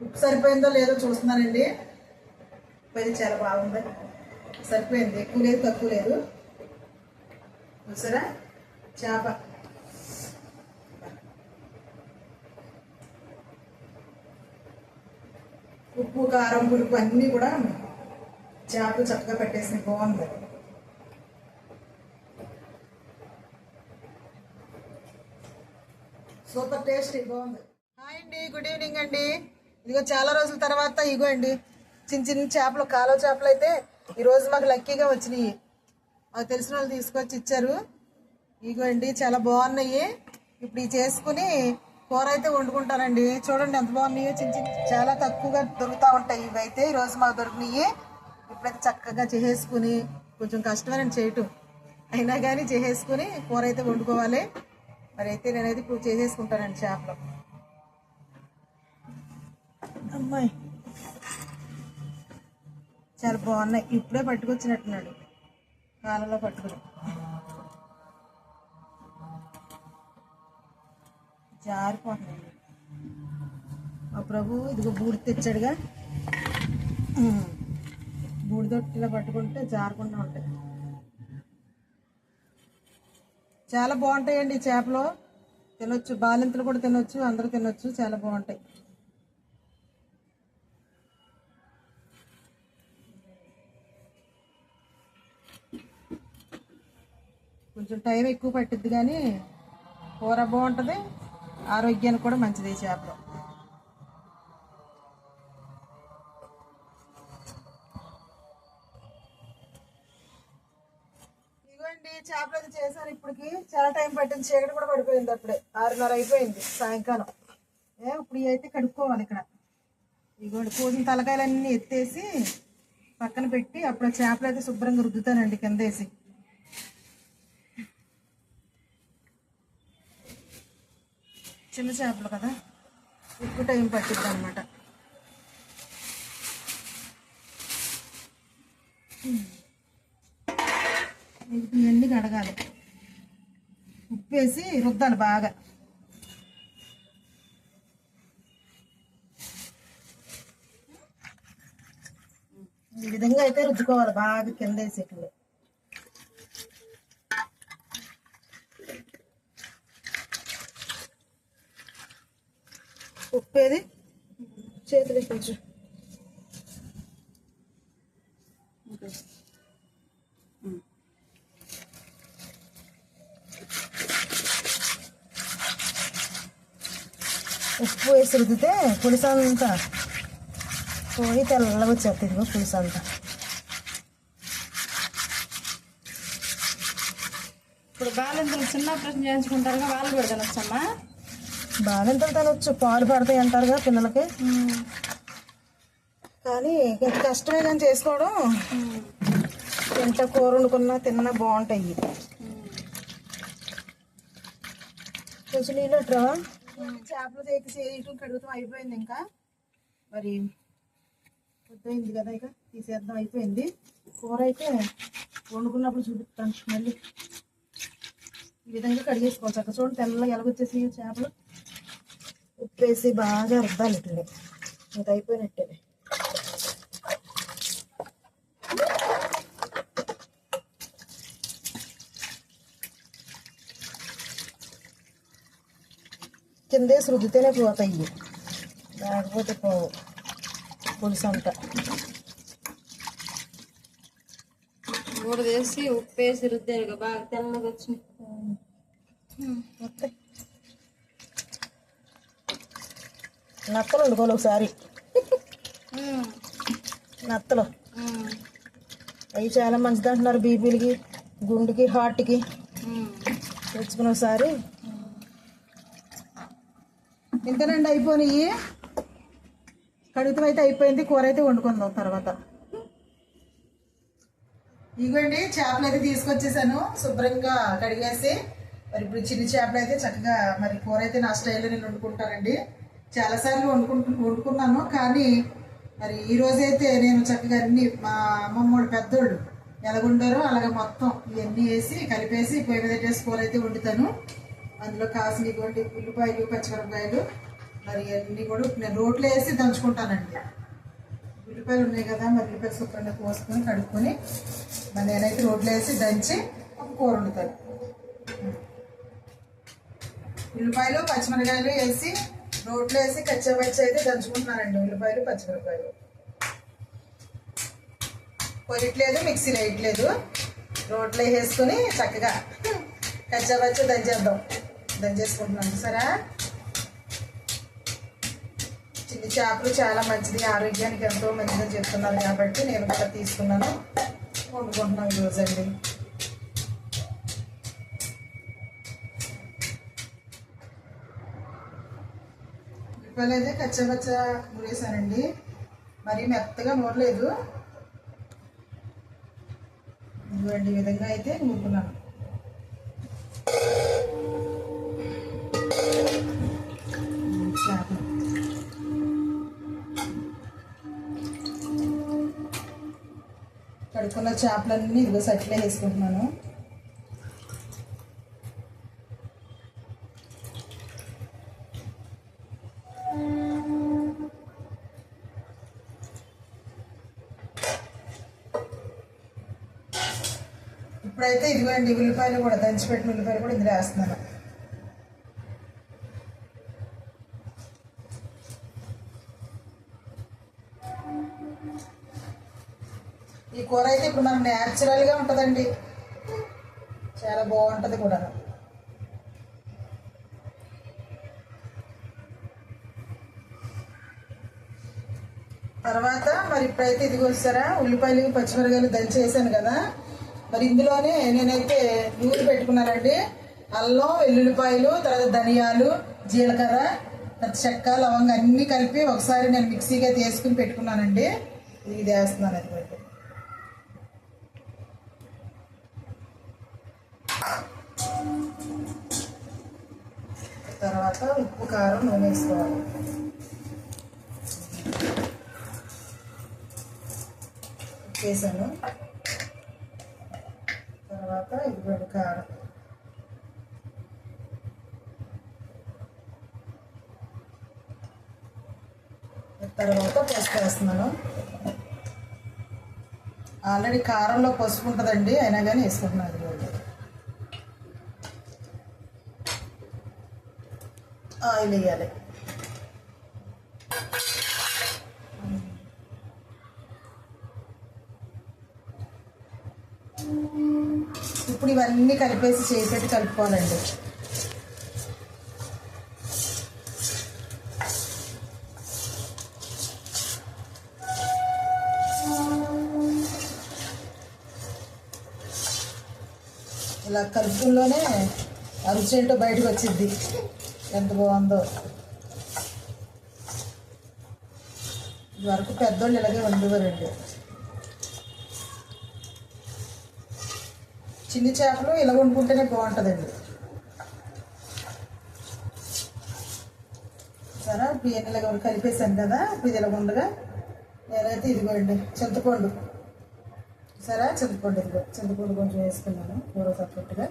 ఉప్పు సరిపోయిందో లేదో చూస్తున్నానండి. ఉప్పు అయితే చాలా బాగుంది. సరిపోయింది. ఎక్కువ లేదు తక్కువ లేదు. చూసారా? చేప. ఉప్పు కారం పులుపు అన్నీ కూడా చేపలు చక్కగా పెట్టేసి బాగుంది. సూపర్ టేస్టీ బాగుంది. హాయ్ అండి గుడ్ ఈవినింగ్ అండి. ఇదిగో చాలా రోజుల తర్వాత ఇగో అండి చిన్న చిన్న చేపలు కాలువ చేపలు అయితే ఈరోజు మాకు లక్కీగా వచ్చినాయి. అవి తెలిసిన వాళ్ళు తీసుకొచ్చి ఇచ్చారు. ఇగో అండి చాలా బాగున్నాయి. ఇప్పుడు ఇవి చేసుకుని కూర అయితే వండుకుంటానండి. చూడండి ఎంత బాగున్నాయో. చిన్న చిన్న చాలా తక్కువగా దొరుకుతూ ఉంటాయి. ఇవి అయితే ఈరోజు మాకు దొరికినాయి. ఇప్పుడైతే చక్కగా చేసేసుకుని కొంచెం కష్టమైన చేయటం అయినా కానీ చేసేసుకుని కూర అయితే వండుకోవాలి. మరి అయితే నేనైతే ఇప్పుడు చేసేసుకుంటానండి చేపలు. అమ్మాయి. చాలా బాగున్నాయి. ఇప్పుడే పట్టుకొచ్చినట్టున్నాడు. కాలంలో పట్టుకుని. జారిపోతున్నాయి మా ప్రభు ఇదిగో బూడి తెచ్చాడుగా. ఉమ్. పట్టుకుంటే జారకుండా ఉంటాయి. చాలా బాగుంటాయండి ఈ చేపలు. తినొచ్చు. బాలింతలు కూడా తినొచ్చు. అందరూ తినొచ్చు. చాలా బాగుంటాయి. కొంచెం టైం ఎక్కువ పట్టిద్ది కానీ కూర బాగుంటుంది. ఆరోగ్యానికి కూడా మంచిది ఈ చేపలు. ఇదిగోండి చేపలు అయితే చేశాను ఇప్పటికి. చాలా టైం పట్టింది. చీకటి కూడా పడిపోయింది అప్పుడే. ఆరున్నర అయిపోయింది సాయంకాలం. ఏ ఇప్పుడు అయితే కడుక్కోవాలి ఇక్కడ. ఇదిగోండి కోసిన తలకాయలన్నీ ఎత్తేసి పక్కన పెట్టి అప్పుడు చేపలు అయితే శుభ్రంగా రుద్దుతానండి కింద చిన్న చేపలు కదా? ఎక్కువ టైం పట్టిద్ది అనమాట ఇవన్నీ కడగాలి. ఉప్పేసి రుద్దాలి బాగా. ఈ విధంగా అయితే రుద్దుకోవాలి బాగా కింద వేసేట్లు ఉప్పు ఏది చేతులు కొంచెం. ఉప్పు వేసి రుద్దితే పులిసంతా పోయి తెల్లగా వచ్చేస్తుంది ఇదిగో ఇప్పుడు బాలింతలు చిన్న ప్రశ్న చేయించుకుంటారుగా వాళ్ళు కూడా తినొచ్చమ్మా? బాలింతలు తినొచ్చు పాలు పడతాయి అంటారుగా పిల్లలకి. కానీ ఇంత కష్టమే కానీ చేసుకోవడం ఎంత కూర వండుకున్నా తిన్నా బాగుంటాయి. కొంచెం నీళ్ళు అట్రా చేపలు చేతి చేయటం కడుగుతాం అయిపోయింది ఇంకా. మరి పొద్దుయింది కదా ఇక తీసేద్దాం అయిపోయింది. కూర అయితే వండుకున్నప్పుడు చూపిస్తాను మళ్ళీ. ఈ విధంగా కడిగేసుకోవచ్చు అక్కడ చూడండి తెల్లగా ఎలాగొచ్చేసి చేపలు. ఉప్పేసి బాగా రుద్దాలి ఇట్లే ఇంకా అయిపోయినట్టే. కిందేసి రుద్దితేనే పోతాయి. లేకపోతే పోవు. పులుసు అంతా మూడు వేసి ఉప్పు వేసి రుద్దారు బాగా తెల్లగా వచ్చి మొత్తం నత్తలు వండుకోవాలి ఒకసారి. నత్తలు. అవి చాలా మంచిది అంటున్నారు బీపీలకి గుండెకి హార్ట్కి. తెచ్చుకుని ఒకసారి. ఇంతనండి అయిపోయినాయి. కడుగుతం అయితే అయిపోయింది కూర అయితే వండుకుందాం తర్వాత. ఇదిగోండి చేపలు అయితే తీసుకొచ్చేసాను శుభ్రంగా కడిగేసి. మరి ఇప్పుడు చిన్న చేపలు అయితే చక్కగా మరి కూర అయితే నా స్టైల్లో నేను వండుకుంటానండి. చాలాసార్లు వండుకుంటు వండుకున్నాను. కానీ మరి ఈ రోజైతే నేను చక్కగా అన్ని మా అమ్మమ్మోడు పెద్దోళ్ళు ఎలాగుండారో అలాగే మొత్తం ఇవన్నీ వేసి కలిపేసి పొయ్యి మీద పెట్టేసి కూర అయితే వండుతాను. అందులో కాసిన ఇటువంటి ఉల్లిపాయలు పచ్చిమిరపకాయలు మరి అన్నీ కూడా నేను రోట్లో వేసి దంచుకుంటానండి. ఉల్లిపాయలు ఉన్నాయి కదా మరి ఉల్లిపాయలు శుభ్రంగా కోసుకొని కడుక్కొని మరి నేనైతే రోట్లో వేసి దంచి ఒక కూర వండుతాను. ఉల్లిపాయలు పచ్చిమిరకాయలు వేసి రోట్లో వేసి కచ్చాపచ్చి అయితే దంచుకుంటున్నానండి ఉల్లిపాయలు పచ్చిమిరపాయలు కొరియట్లేదు మిక్సీ వేయట్లేదు రోట్లో వేసుకొని చక్కగా కచ్చాపచ్చి దంచేద్దాం. దంచేసుకుంటున్నాం సరే చిన్ని చేపలు చాలా మంచిది ఆరోగ్యానికి ఎంతో మంచిదని చెప్తున్నారు కాబట్టి నేను కూడా తీసుకున్నాను. వండుకుంటున్నాను ఈరోజు అండి ఇవాళ అయితే కచ్చపచ్చ నూరేసానండి మరీ మెత్తగా నూరలేదు. ఇదిగోండి ఈ విధంగా అయితే నూరుకున్నాను. చేపలు. కడుక్కున్న చేపలన్నీ ఇదిగో సట్లే వేసుకుంటున్నాను. ఇప్పుడైతే ఇదిగోండి ఉల్లిపాయలు కూడా దంచిపెట్టిన ఉల్లిపాయలు కూడా ఇందులో వేస్తున్నాను ఈ కూర అయితే ఇప్పుడు మనకు న్యాచురల్గా ఉంటుందండి. చాలా బాగుంటుంది కూడా తర్వాత మరి ఇప్పుడైతే ఇదిగో చూసారా ఉల్లిపాయలు పచ్చిమిరకాయలు దంచేసాను కదా. మరి ఇందులోనే నేనైతే నూనె పెట్టుకున్నానండి. అల్లం వెల్లుల్లిపాయలు తర్వాత ధనియాలు జీలకర్ర తర్వాత చెక్క లవంగ అన్నీ కలిపి ఒకసారి నేను మిక్సీగా తీసుకుని పెట్టుకున్నానండి. ఇది వేస్తున్నాను అది తర్వాత ఉప్పు కారం నూనె వేసుకోవాలి ఉప్పు వేసాను. తర్వాత ఇదిగోండి కారం. తర్వాత పసుపు వేస్తున్నాను. ఆల్రెడీ కారంలో పసుపు ఉంటుందండి అయినా కానీ వేసుకుంటున్నాను ఇదిగోండి. ఆయిల్ వేయాలి. ఇప్పుడు ఇవన్నీ కలిపేసి చేపెట్టి కలుపుకోవాలండి. ఇలా కలుపుల్లోనే రుచి బయటకు వచ్చింది ఎంత బాగుందో. ఇది వరకు పెద్దోళ్ళు ఇలాగే వండేవారండి చిన్ని చేపలు ఇలా వండుకుంటేనే బాగుంటుందండి. సరే బియ్యం ఇలాగ కలిపేసాను కదా ఇప్పుడు ఇది ఇలా ఉండగా నేనైతే ఇదిగోండి చింతపండు. సరే చింతపండు ఇదిగో చింతపండు కొంచెం వేసుకున్నాను కూర సపరేట్గా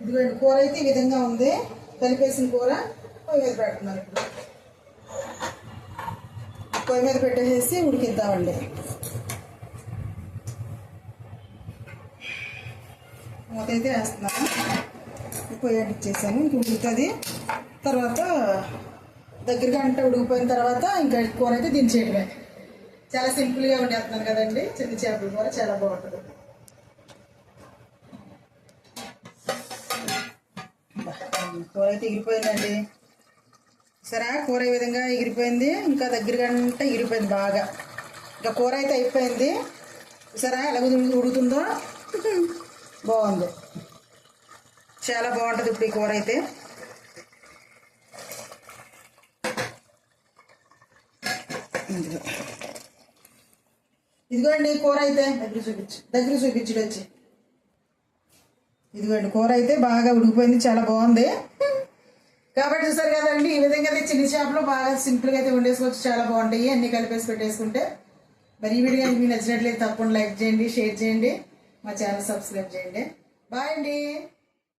ఇదిగోండి కూర అయితే ఈ విధంగా ఉంది. కలిపేసిన కూర పొయ్యి మీద పెడుతున్నాను ఇప్పుడు. పొయ్యి మీద పెట్టేసేసి ఉడికిద్దామండి. మూత అయితే వేస్తున్నాను. పొయ్యి అడిచేసాను ఇంక ఉడుకుతుంది. తర్వాత దగ్గర గంట ఉడికిపోయిన తర్వాత ఇంకా కూర అయితే దించేయడమే. చాలా సింపుల్గా వండేస్తున్నాను కదండి. చిన్న చేపల కూర చాలా బాగుంటుంది. కూర అయితే ఎగిరిపోయిందండి సరే కూర ఈ విధంగా ఎగిరిపోయింది ఇంకా దగ్గర గంట ఎగిరిపోయింది బాగా. ఇంకా కూర అయితే అయిపోయింది. సరే ఎలా ఉడు- ఉడుకుతుందో? బాగుంది. చాలా బాగుంటుంది ఇప్పుడు ఈ కూర అయితే. ఇదిగోండి కూర అయితే. దగ్గర చూపించు. దగ్గర చూపించుడు వచ్చి ఇదిగోండి కూర అయితే బాగా ఉడికిపోయింది చాలా బాగుంది. కాబట్టి చూసారు కదండి ఈ విధంగా అయితే చిన్న చేపలు బాగా సింపుల్గా అయితే వండేసుకోవచ్చు చాలా బాగుంటాయి. అన్ని కలిపేసి పెట్టేసుకుంటే మరి ఈ వీడియో మీకు నచ్చినట్లయితే తప్పకుండా లైక్ చేయండి షేర్ చేయండి. మా ఛానల్ సబ్స్క్రైబ్ చేయండి. బాయ్ అండి.